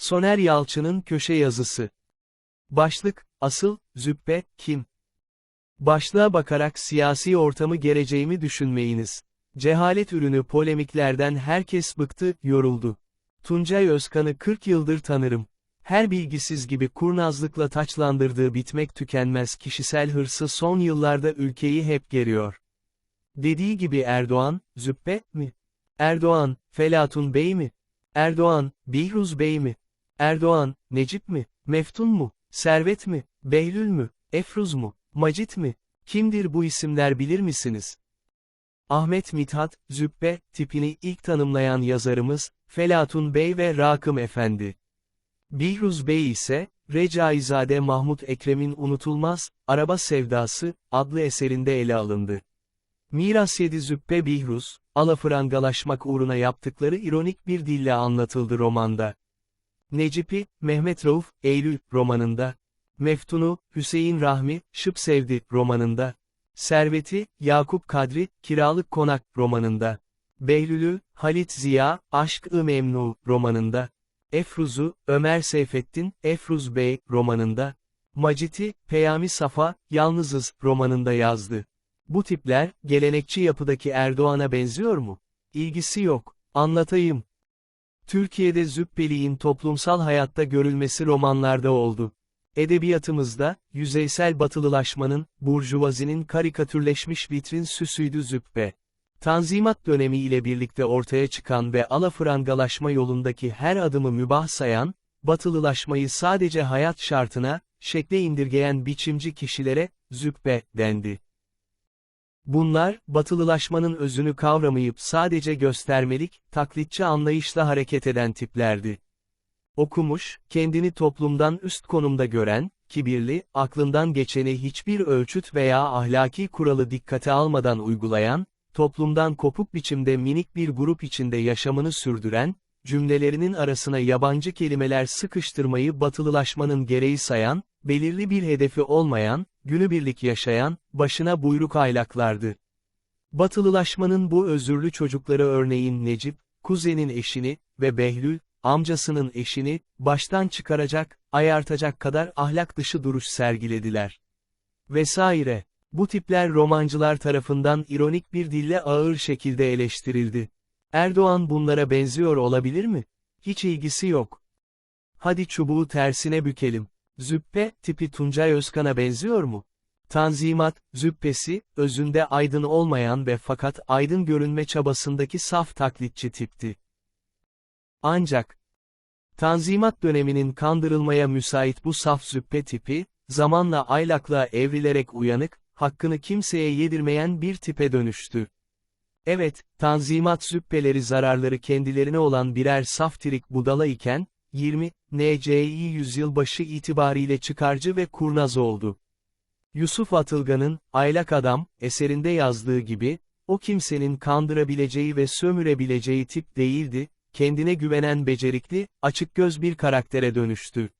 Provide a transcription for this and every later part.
Soner Yalçın'ın köşe yazısı. Başlık, asıl, züppe, kim? Başlığa bakarak siyasi ortamı geleceğimi düşünmeyiniz. Cehalet ürünü polemiklerden herkes bıktı, yoruldu. Tuncay Özkan'ı 40 yıldır tanırım. Her bilgisiz gibi kurnazlıkla taçlandırdığı bitmek tükenmez kişisel hırsı son yıllarda ülkeyi hep geriyor. Dediği gibi Erdoğan, züppe mi? Erdoğan, Felatun Bey mi? Erdoğan, Bihruz Bey mi? Erdoğan, Necip mi? Meftun mu? Servet mi? Behlül mü? Efruz mu? Macit mi? Kimdir bu isimler bilir misiniz? Ahmet Mithat, Züppe, tipini ilk tanımlayan yazarımız, Felatun Bey ve Rakım Efendi. Bihruz Bey ise, Recaizade Mahmut Ekrem'in unutulmaz, Araba Sevdası, adlı eserinde ele alındı. Miras yedi Züppe Bihruz, alafrangalaşmak uğruna yaptıkları ironik bir dille anlatıldı romanda. Necip'i, Mehmet Rauf, Eylül, romanında. Meftun'u, Hüseyin Rahmi, Şıp Sevdi, romanında. Servet'i, Yakup Kadri, Kiralık Konak, romanında. Behlül'ü, Halit Ziya, Aşk-ı Memnu, romanında. Efruz'u, Ömer Seyfettin, Efruz Bey, romanında. Macit'i, Peyami Safa, Yalnızız, romanında yazdı. Bu tipler, gelenekçi yapıdaki Erdoğan'a benziyor mu? İlgisi yok. Anlatayım. Türkiye'de züppeliğin toplumsal hayatta görülmesi romanlarda oldu. Edebiyatımızda, yüzeysel batılılaşmanın, burjuvazinin karikatürleşmiş vitrin süsüydü züppe. Tanzimat dönemi ile birlikte ortaya çıkan ve alafrangalaşma yolundaki her adımı mübah sayan, batılılaşmayı sadece hayat şartına, şekle indirgeyen biçimci kişilere, züppe, dendi. Bunlar, batılılaşmanın özünü kavramayıp sadece göstermelik, taklitçi anlayışla hareket eden tiplerdi. Okumuş, kendini toplumdan üst konumda gören, kibirli, aklından geçeni hiçbir ölçüt veya ahlaki kuralı dikkate almadan uygulayan, toplumdan kopuk biçimde minik bir grup içinde yaşamını sürdüren, cümlelerinin arasına yabancı kelimeler sıkıştırmayı batılılaşmanın gereği sayan, belirli bir hedefi olmayan, günübirlik yaşayan, başına buyruk aylaklardı. Batılılaşmanın bu özürlü çocukları örneğin Necip, kuzenin eşini ve Behlül, amcasının eşini, baştan çıkaracak, ayartacak kadar ahlak dışı duruş sergilediler. Vesaire. Bu tipler romancılar tarafından ironik bir dille ağır şekilde eleştirildi. Erdoğan bunlara benziyor olabilir mi? Hiç ilgisi yok. Hadi çubuğu tersine bükelim. Züppe, tipi Tuncay Özkan'a benziyor mu? Tanzimat, züppesi, özünde aydın olmayan ve fakat aydın görünme çabasındaki saf taklitçi tipti. Ancak, Tanzimat döneminin kandırılmaya müsait bu saf züppe tipi, zamanla aylaklığa evrilerek uyanık, hakkını kimseye yedirmeyen bir tipe dönüştü. Evet, Tanzimat züppeleri zararları kendilerine olan birer saftirik budala iken, 20, NCİ yüzyılbaşı itibariyle çıkarcı ve kurnaz oldu. Yusuf Atılgan'ın, Aylak Adam, eserinde yazdığı gibi, o kimsenin kandırabileceği ve sömürebileceği tip değildi, kendine güvenen becerikli, açıkgöz bir karaktere dönüştü.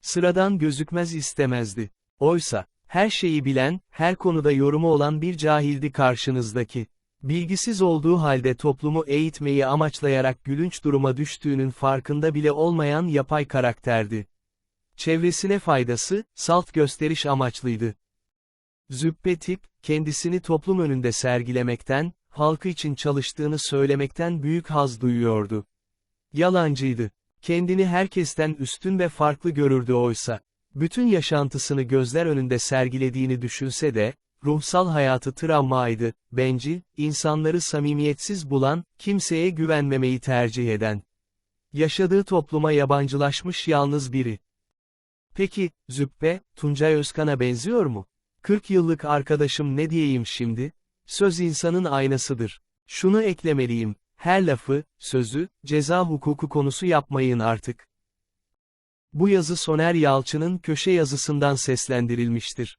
Sıradan gözükmez istemezdi. Oysa, her şeyi bilen, her konuda yorumu olan bir cahildi karşınızdaki. Bilgisiz olduğu halde toplumu eğitmeyi amaçlayarak gülünç duruma düştüğünün farkında bile olmayan yapay karakterdi. Çevresine faydası, salt gösteriş amaçlıydı. Züppe tip, kendisini toplum önünde sergilemekten, halkı için çalıştığını söylemekten büyük haz duyuyordu. Yalancıydı. Kendini herkesten üstün ve farklı görürdü oysa. Bütün yaşantısını gözler önünde sergilediğini düşünse de, ruhsal hayatı travmaydı, bencil, insanları samimiyetsiz bulan, kimseye güvenmemeyi tercih eden. Yaşadığı topluma yabancılaşmış yalnız biri. Peki, Züppe, Tuncay Özkan'a benziyor mu? 40 yıllık arkadaşım ne diyeyim şimdi? Söz insanın aynasıdır. Şunu eklemeliyim, her lafı, sözü, ceza hukuku konusu yapmayın artık. Bu yazı Soner Yalçın'ın köşe yazısından seslendirilmiştir.